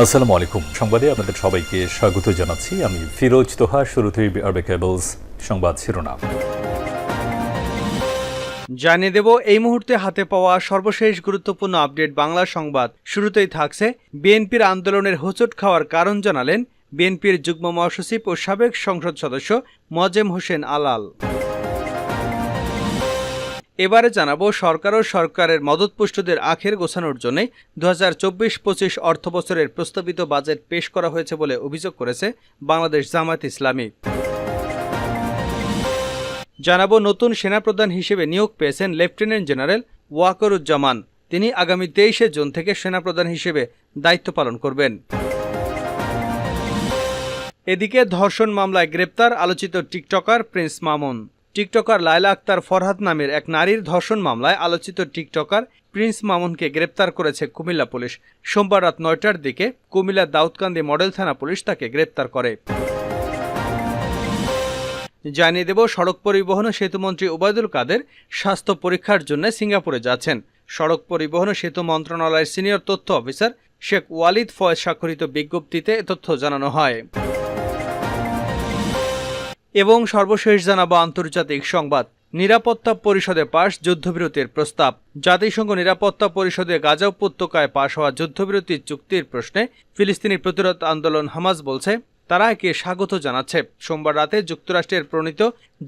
আসসালামু আলাইকুম। সংবাদে আপনাদের সবাইকে স্বাগত জানাচ্ছি। আমি ফিরোজ তোহা, শুরুতেই আরবে কেবলস সংবাদ শিরোনাম। জানিয়ে দেব, এই মুহূর্তে হাতে পাওয়া সর্বশেষ গুরুত্বপূর্ণ আপডেট বাংলা সংবাদ। শুরুতেই থাকছে বিএনপির আন্দোলনের হোঁচট খাওয়ার কারণ জানালেন বিএনপির যুগ্ম মহাসচিব ও সাবেক সংসদ সদস্য মজেম হোসেন আলাল। এবারে জানাব সরকার ও সরকারের মদতপুষ্টদের আখের গোছানোর জন্য দু হাজার চব্বিশ পঁচিশ অর্থবছরের প্রস্তাবিত বাজেট পেশ করা হয়েছে বলে অভিযোগ করেছে বাংলাদেশ জামায়াত ইসলামী। জানাব নতুন সেনাপ্রধান হিসেবে নিয়োগ পেয়েছেন লেফটেন্যান্ট জেনারেল ওয়াকরুজ্জামান। তিনি আগামী তেইশে জুন থেকে সেনাপ্রধান হিসেবে দায়িত্ব পালন করবেন। এদিকে ধর্ষণ মামলায় গ্রেপ্তার আলোচিত TikToker Prince Mamun. TikToker Laila Akter Farhad নামের এক নারীর ধর্ষণ মামলায় আলোচিত টিকটকার প্রিন্স মামুনকে গ্রেপ্তার করেছে কুমিল্লা পুলিশ। সোমবার রাত নয়টার দিকে কুমিল্লা দাউদকান্দি মডেল থানা পুলিশ তাকে গ্রেপ্তার করে। জানিয়ে দেব, সড়ক পরিবহন ও সেতুমন্ত্রী ওবায়দুল কাদের স্বাস্থ্য পরীক্ষার জন্য সিঙ্গাপুরে যাচ্ছেন। সড়ক পরিবহন ও সেতু মন্ত্রণালয়ের সিনিয়র তথ্য অফিসার শেখ ওয়ালিদ ফয়েজ স্বাক্ষরিত বিজ্ঞপ্তিতে তথ্য জানানো হয়। এবং সর্বশেষ জানাব আন্তর্জাতিক সংবাদ। নিরাপত্তা পরিষদে পাশ যুদ্ধবিরতির প্রস্তাব। জাতিসংঘ নিরাপত্তা পরিষদে গাজা উপত্যকায় পাশ হওয়া যুদ্ধবিরতি চুক্তির প্রশ্নে ফিলিস্তিনি প্রতিরোধ আন্দোলন হামাজ বলছে, তারা একে স্বাগত জানাচ্ছে। সোমবার রাতে যুক্তরাষ্ট্রের প্রণীত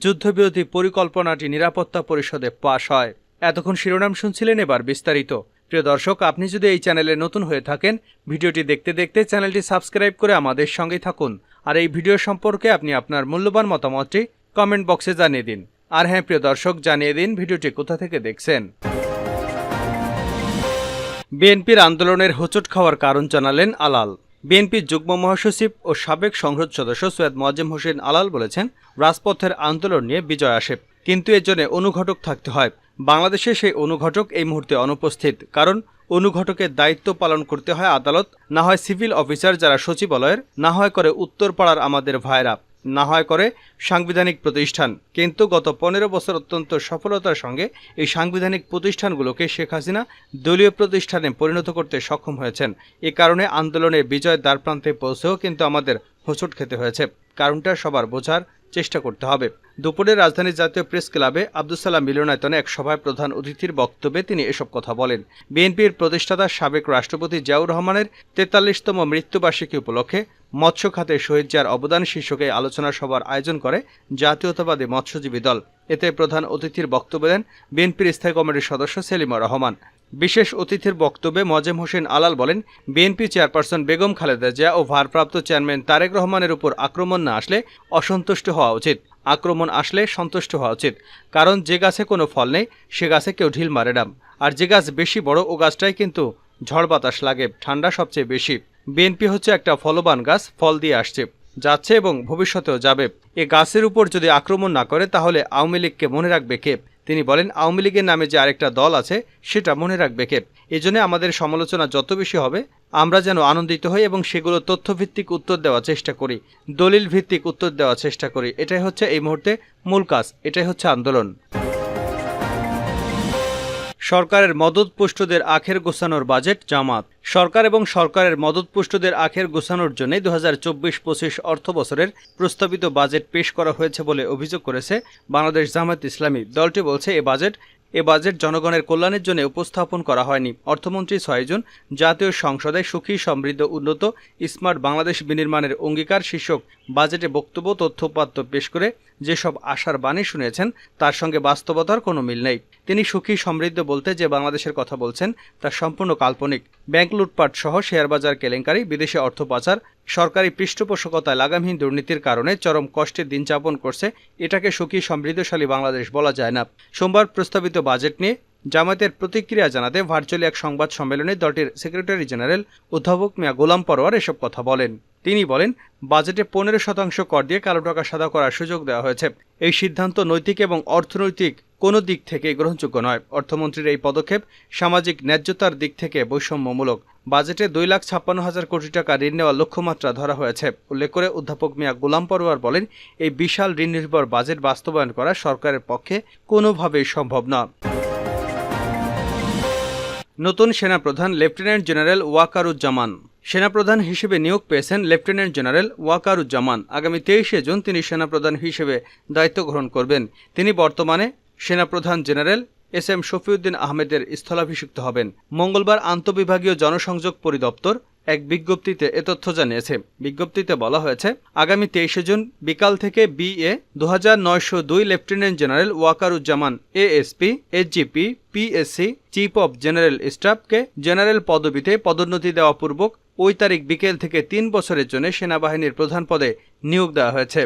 যুদ্ধবিরতি পরিকল্পনাটি নিরাপত্তা পরিষদে পাশ হয়। এতক্ষণ শিরোনাম শুনছিলেন এবার বিস্তারিত। প্রিয় দর্শক, আপনি যদি এই চ্যানেলে নতুন হয়ে থাকেন, ভিডিওটি দেখতে দেখতে চ্যানেলটি সাবস্ক্রাইব করে আমাদের সঙ্গেই থাকুন। আর এই ভিডিও সম্পর্কে আপনি আপনার মূল্যবান মতামতটি কমেন্ট বক্সে জানিয়ে দিন। আর হ্যাঁ প্রিয় দর্শক, জানিয়ে দিন ভিডিওটি কোথা থেকে দেখছেন। বিএনপির আন্দোলনের হোঁচট খাওয়ার কারণ জানালেন আলাল। বিএনপির যুগ্ম মহাসচিব ও সাবেক সংসদ সদস্য সৈয়দ মোয়াজ্জেম হোসেন আলাল বলেছেন, রাজপথের আন্দোলন নিয়ে বিজয় আসে, কিন্তু এর জন্য অনুঘটক থাকতে হয়। বাংলাদেশে সেই অনুঘটক এই মুহূর্তে অনুপস্থিত। কারণ অনুঘটকের দায়িত্ব পালন করতে হয় আদালত, না হয় সিভিল অফিসার যারা সচিবালয়ের, না হয় করে উত্তরপাড়ার আমাদের ভাইরা, না হয় করে সাংবিধানিক প্রতিষ্ঠান। কিন্তু গত পনেরো বছর অত্যন্ত সফলতার সঙ্গে এই সাংবিধানিক প্রতিষ্ঠানগুলোকে শেখ হাসিনা দলীয় প্রতিষ্ঠানে পরিণত করতে সক্ষম হয়েছেন। এ কারণে আন্দোলনে বিজয় দ্বারপ্রান্তে পৌঁছেও কিন্তু আমাদের হোঁচট খেতে হয়েছে। কারণটা সবার বোঝার চেষ্টা করতে হবে। দুপুরে রাজধানীর জাতীয় প্রেস ক্লাবে আব্দুল সালাম মিলনায়তনে এক সভায় প্রধান অতিথির বক্তব্যে তিনি এসব কথা বলেন। বিএনপির প্রতিষ্ঠাতা সাবেক রাষ্ট্রপতি জিয়াউর রহমানের তেতাল্লিশতম মৃত্যুবার্ষিকী উপলক্ষে মৎস্য খাতে শহীদ যার অবদান শীর্ষকে আলোচনা সভার আয়োজন করে জাতীয়তাবাদী মৎস্যজীবী দল। এতে প্রধান অতিথির বক্তব্য দেন বিএনপির স্থায়ী কমিটির সদস্য সেলিমা রহমান। বিশেষ অতিথির বক্তব্যে মজেম হোসেন আলাল বলেন, বিএনপি চেয়ারপারসন বেগম খালেদা জিয়া ও ভারপ্রাপ্ত চেয়ারম্যান তারেক রহমানের উপর আক্রমণ না আসলে অসন্তুষ্ট হওয়া উচিত। আক্রমণ আসলে সন্তুষ্ট হওয়া উচিত। কারণ যে গাছে কোনো ফল নেই, সে গাছে কেউ ঢিল মারে না। আর যে গাছ বেশি বড়, ও গাছটাই কিন্তু ঝড় বাতাস লাগে, ঠান্ডা সবচেয়ে বেশি। বিএনপি হচ্ছে একটা ফলবান গাছ, ফল দিয়ে আসছে, যাচ্ছে এবং ভবিষ্যতেও যাবে। এ গাছের উপর যদি আক্রমণ না করে, তাহলে আওয়ামী লীগকে মনে রাখবে কে? তিনি বলেন, আওয়ামী লীগের নামে যে আরেকটা দল আছে, সেটা মনে রাখবে কে? এজন্য আমাদের সমালোচনা যত বেশি হবে, আমরা যেন আনন্দিত হই এবং সেগুলো তথ্যভিত্তিক উত্তর দেওয়ার চেষ্টা করি দলিল ভিত্তিক উত্তর দেওয়ার চেষ্টা করি। এটাই হচ্ছে এই মুহূর্তে মূল কাজ, এটাই হচ্ছে আন্দোলন। সরকারের মদতপুষ্টদের আখের গোছানোর বাজেট জামাত। সরকার এবং সরকারের মদতপুষ্টদের আখের গোছানোর জন্য দু হাজার চব্বিশ পঁচিশ অর্থ বছরের প্রস্তাবিত বাজেট পেশ করা হয়েছে বলে অভিযোগ করেছে বাংলাদেশ জামাত ইসলামী। দলটি বলছে, এ বাজেট এ বাজেট জনগণের কল্যাণের জন্য উপস্থাপন করা হয়নি। অর্থমন্ত্রী ছয় জুন জাতীয় সংসদে সুখী, সমৃদ্ধ, উন্নত, স্মার্ট বাংলাদেশ বিনির্মাণের অঙ্গীকার শীর্ষক বাজেটে বক্তব্য তথ্যপাত্য পেশ করে যেসব আশার বাণী শুনেছেন, তার সঙ্গে বাস্তবতার কোনো মিল নেই। তিনি সুখী, সমৃদ্ধ বলতে যে বাংলাদেশের কথা বলছেন, তা সম্পূর্ণ কাল্পনিক। ব্যাংক লুটপাট সহ শেয়ারবাজার কেলেঙ্কারি, বিদেশে অর্থ পাচার সরকারি পৃষ্ঠপোষকতায় লাগামহীন দুর্নীতির কারণে চরম কষ্টের দিন যাপন করছে, এটাকে সুখী সমৃদ্ধশালী বাংলাদেশ বলা যায় না। সোমবার প্রস্তাবিত বাজেট নিয়ে জামায়াতের প্রতিক্রিয়া জানাতে ভার্চুয়ালি এক সংবাদ সম্মেলনে দলটির সেক্রেটারি জেনারেল অধ্যাপক মিয়া গোলাম পরোয়ার এসব কথা বলেন। তিনি বলেন, বাজেটে পনেরো শতাংশ কর দিয়ে কালো টাকা সাদা করার সুযোগ দেওয়া হয়েছে। এই সিদ্ধান্ত নৈতিক এবং অর্থনৈতিক কোনো দিক থেকে গ্রহণযোগ্য নয়। অর্থমন্ত্রীর এই পদক্ষেপ সামাজিক ন্যায্যতার দিক থেকে বৈষম্যমূলক। বাজেটে দুই লাখ ছাপ্পান্ন হাজার কোটি টাকা ঋণ নেওয়ার লক্ষ্যমাত্রা ধরা হয়েছে। উল্লেখ করে অধ্যাপক মিয়া গোলাম পরোয়ার বলেন, এই বিশাল ঋণ নির্ভর বাজেট বাস্তবায়ন করা সরকারের পক্ষে কোনোভাবেই সম্ভব না। নতুন সেনাপ্রধান লেফটেন্যান্ট জেনারেল ওয়াকারুজ্জামান। সেনাপ্রধান হিসেবে নিয়োগ পেয়েছেন লেফটেন্যান্ট জেনারেল ওয়াকারুজ্জামান। আগামী তেইশে জুন তিনি সেনাপ্রধান হিসেবে দায়িত্ব গ্রহণ করবেন। তিনি বর্তমানে সেনাপ্রধান জেনারেল এস এম শফিউদ্দিন আহমেদের স্থলাভিষিক্ত হবেন। মঙ্গলবার আন্তঃবিভাগীয় জনসংযোগ পরিদপ্তর এক বিজ্ঞপ্তিতে এ তথ্য জানিয়েছে। বিজ্ঞপ্তিতে বলা হয়েছে, আগামী তেইশে জুন বিকাল থেকে বিএ দু হাজার নয়শো দুই lieutenant general Wakeruzzaman ASP, SGP, PSC, chief of general স্টাফকে general পদবিতে পদোন্নতি দেওয়া পূর্বক ওই তারিখ বিকেল থেকে তিন বছরের জন্য সেনাবাহিনীর প্রধান পদে নিয়োগ দেওয়া হয়েছে।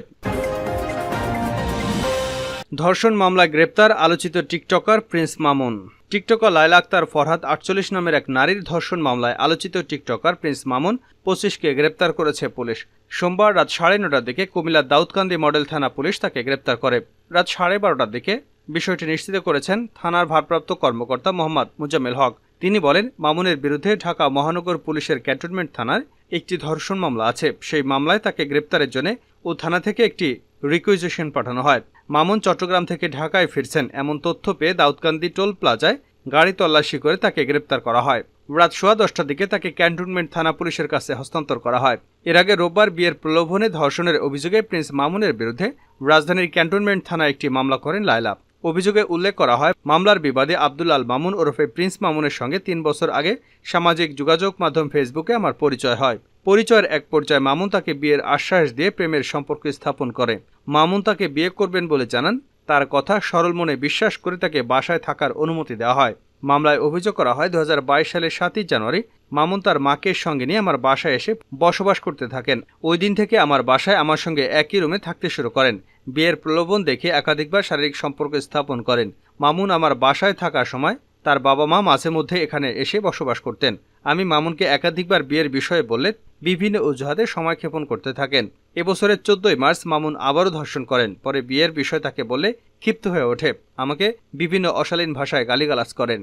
ধর্ষণ মামলায় গ্রেপ্তার আলোচিত TikToker Prince Mamun. TikToker Laila Akter Farhad আটচল্লিশ নামের এক নারীর ধর্ষণ মামলায় আলোচিত টিকটকার প্রিন্স মামুন পঁচিশকে গ্রেপ্তার করেছে পুলিশ। সোমবার রাত সাড়ে নটার দিকে কুমিল্লার দাউদকান্দি মডেল থানা পুলিশ তাকে গ্রেপ্তার করে। রাত সাড়ে বারোটার দিকে বিষয়টি নিশ্চিত করেছেন থানার ভারপ্রাপ্ত কর্মকর্তা মোহাম্মদ মুজাম্মেল হক। তিনি বলেন, মামুনের বিরুদ্ধে ঢাকা মহানগর পুলিশের ক্যান্টনমেন্ট থানার একটি ধর্ষণ মামলা আছে। সেই মামলায় তাকে গ্রেপ্তারের জন্য ও থানা থেকে একটি রিকুইজিশন পাঠানো হয়। মামুন চট্টগ্রাম থেকে ঢাকায় ফিরছেন। এমন তথ্য পেয়ে দাউদকান্দি টোল প্লাজায় গাড়ি তল্লাশি করে তাকে গ্রেপ্তার করা হয়। রাত সোয়া দশটার দিকে তাকে ক্যান্টনমেন্ট থানা পুলিশের কাছে হস্তান্তর করা হয়। এর আগে রোববার বিয়ের প্রলোভনে ধর্ষণের অভিযোগে প্রিন্স মামুনের বিরুদ্ধে রাজধানীর ক্যান্টনমেন্ট থানায় একটি মামলা করেন লায়লা। অভিযোগে উল্লেখ করা হয়, মামলার বিবাদে আব্দুল আল মামুন ওরফে প্রিন্স মামুনের সঙ্গে তিন বছর আগে সামাজিক যোগাযোগ মাধ্যম ফেসবুকে আমার পরিচয় হয়। পরিচয়ের এক পর্যায়ে মামুন তাকে বিয়ের আশ্বাস দিয়ে প্রেমের সম্পর্ক স্থাপন করে। মামুন তাকে বিয়ে করবেন বলে জানান, তার কথা সরল মনে বিশ্বাস করে তাকে বাসায় থাকার অনুমতি দেওয়া হয়। মামলায় অভিযোগ করা হয় দু হাজার বাইশ সালের সাতই জানুয়ারি মামুন তার মাকে সঙ্গে নিয়ে আমার বাসায় এসে বসবাস করতে থাকেন। ওই দিন থেকে আমার বাসায় আমার সঙ্গে একই রুমে থাকতে শুরু করেন। বিয়ের প্রলোভন দেখে একাধিকবার শারীরিক সম্পর্ক স্থাপন করেন। মামুন আমার বাসায় থাকার সময় তার বাবা মা মাঝে মধ্যে এখানে এসে বসবাস করতেন। আমি মামুনকে একাধিকবার বিয়ের বিষয়ে বললে বিভিন্ন অজুহাতে সময় ক্ষেপণ করতে থাকেন। এবছরের চোদ্দই মার্চ মামুন আবারও ধর্ষণ করেন। পরে বিয়ের বিষয় তাকে বললে ক্ষিপ্ত হয়ে ওঠে। আমাকে বিভিন্ন অশালীন ভাষায় গালিগালাজ করেন।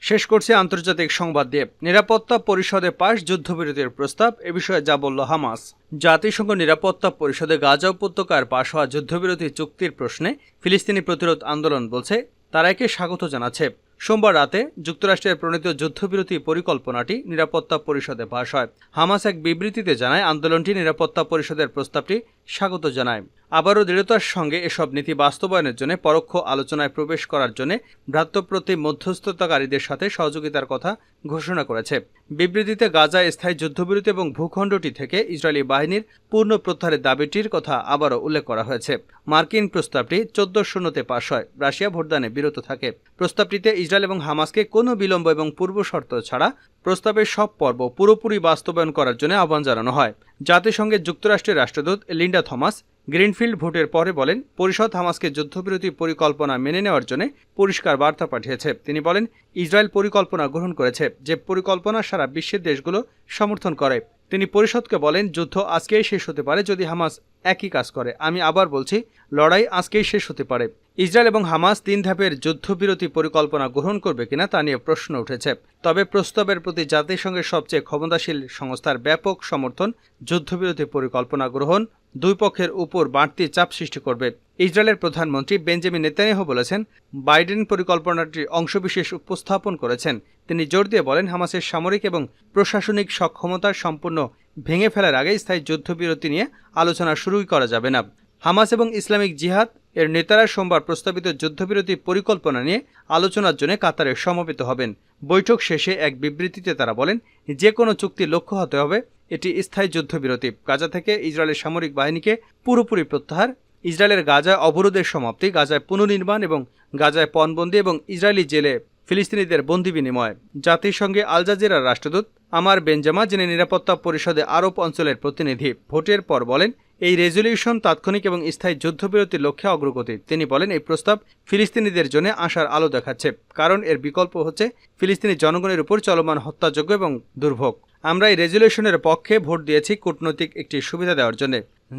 শেষ করছে আন্তর্জাতিক সংবাদ দিয়ে। নিরাপত্তা পরিষদে পাশ যুদ্ধবিরতির প্রস্তাব, এ বিষয়ে যা বলল হামাস। জাতিসংঘ নিরাপত্তা পরিষদে গাজা উপত্যকার পাশ হওয়া যুদ্ধবিরতি চুক্তির প্রশ্নে ফিলিস্তিনি প্রতিরোধ আন্দোলন বলছে, তারা একে স্বাগত জানাচ্ছে। সোমবার রাতে যুক্তরাষ্ট্রের প্রণীত যুদ্ধবিরতি পরিকল্পনাটি নিরাপত্তা পরিষদে পাশ হয়। হামাস এক বিবৃতিতে জানায়, আন্দোলনটি নিরাপত্তা পরিষদের প্রস্তাবটি স্বাগত জানায় আবারও দৃঢ়তার সঙ্গে এসব নীতি বাস্তবায়নের জন্য পরোক্ষ আলোচনায় প্রবেশ করার জন্য ভ্রাতৃপ্রতি মধ্যস্থতাকারীদের সাথে সহযোগিতার কথা ঘোষণা করেছে। বিবৃতিতে গাজায় স্থায়ী যুদ্ধবিরতি এবং ভূখণ্ডটি থেকে ইসরায়েলি বাহিনীর পূর্ণ প্রত্যাহারের দাবিটির কথা আবারও উল্লেখ করা হয়েছে। মার্কিন প্রস্তাবটি চোদ্দ শূন্যতে পাশ হয়। রাশিয়া ভোটদানে বিরত থাকে। প্রস্তাবটিতে ইসরায়েল এবং হামাসকে কোনো বিলম্ব এবং পূর্ব শর্ত ছাড়া প্রস্তাবের সব পর্ব পুরোপুরি বাস্তবায়ন করার জন্য আহ্বান জানানো হয়। জাতিসংঘের যুক্তরাষ্ট্রের রাষ্ট্রদূত লিন্ডা থমাস গ্রিনফিল্ড ভোটের পরে বলেন, পরিষদ হামাসকে যুদ্ধবিরতি পরিকল্পনা মেনে নেওয়ার জন্য পরিষ্কার বার্তা পাঠিয়েছে। তিনি বলেন, ইসরায়েল পরিকল্পনা গ্রহণ করেছে যে পরিকল্পনা সারা বিশ্বের দেশগুলো সমর্থন করে। তিনি পরিষদকে বলেন, যুদ্ধ আজকেই শেষ হতে পারে যদি হামাস একই কাজ করে। আমি আবার বলছি, লড়াই আজকেই শেষ হতে পারে। ইসরায়েল এবং হামাস তিন ধাপের যুদ্ধবিরতি পরিকল্পনা গ্রহণ করবে কিনা তা নিয়ে প্রশ্ন উঠেছে। তবে প্রস্তাবের প্রতি জাতিসংঘের সবচেয়ে ক্ষমতাশীল সংস্থার ব্যাপক সমর্থন, যুদ্ধবিরতি পরিকল্পনা গ্রহণ দুই পক্ষের উপর বাড়তি চাপ সৃষ্টি করবে। ইসরায়েলের প্রধানমন্ত্রী বেঞ্জামিন নেতানিয়াহু বলেছেন, বাইডেন পরিকল্পনাটির অংশবিশেষ উপস্থাপন করেছেন। তিনি জোর দিয়ে বলেন, হামাসের সামরিক এবং প্রশাসনিক সক্ষমতা সম্পূর্ণ ভেঙে ফেলার আগে স্থায়ী যুদ্ধবিরতি নিয়ে আলোচনা শুরুই করা যাবে না। হামাস এবং ইসলামিক জিহাদ এর নেতারা সোমবার প্রস্তাবিত যুদ্ধবিরতি পরিকল্পনা নিয়ে আলোচনার জন্য কাতারে সমবেত হবেন। বৈঠক শেষে এক বিবৃতিতে তারা বলেন, যে কোনো চুক্তি লক্ষ্য হতে হবে। এটি স্থায়ী যুদ্ধবিরতি। গাজা থেকে ইসরায়েলের সামরিক বাহিনীকে পুরোপুরি প্রত্যাহার। ইসরায়েলের গাজায় অবরোধের সমাপ্তি, গাজায় পুনর্নির্মাণ এবং গাজায় পণবন্দি এবং ইসরায়েলি জেলে ফিলিস্তিনিদের বন্দি বিনিময়। জাতিসংঘে আল জাজিরার রাষ্ট্রদূত আমার বেঞ্জামা যিনি নিরাপত্তা পরিষদে আরব অঞ্চলের প্রতিনিধি, ভোটের পর বলেন, এই রেজলিউশন তাৎক্ষণিক এবং স্থায়ী যুদ্ধবিরতির লক্ষ্যে অগ্রগতি। তিনি বলেন, এই প্রস্তাব ফিলিস্তিনিদের জন্য আশার আলো দেখাচ্ছে, কারণ এর বিকল্প হচ্ছে ফিলিস্তিনি জনগণের উপর চলমান হত্যাযোগ্য এবং দুর্ভোগ। আমরা এই রেজলিউশনের পক্ষে ভোট দিয়েছি কূটনৈতিক একটি সুবিধা দেওয়ার জন্য,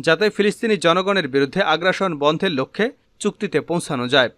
যাতে ফিলিস্তিনি জনগণের বিরুদ্ধে আগ্রাসন বন্ধের লক্ষ্যে চুক্তিতে পৌঁছানো যায়।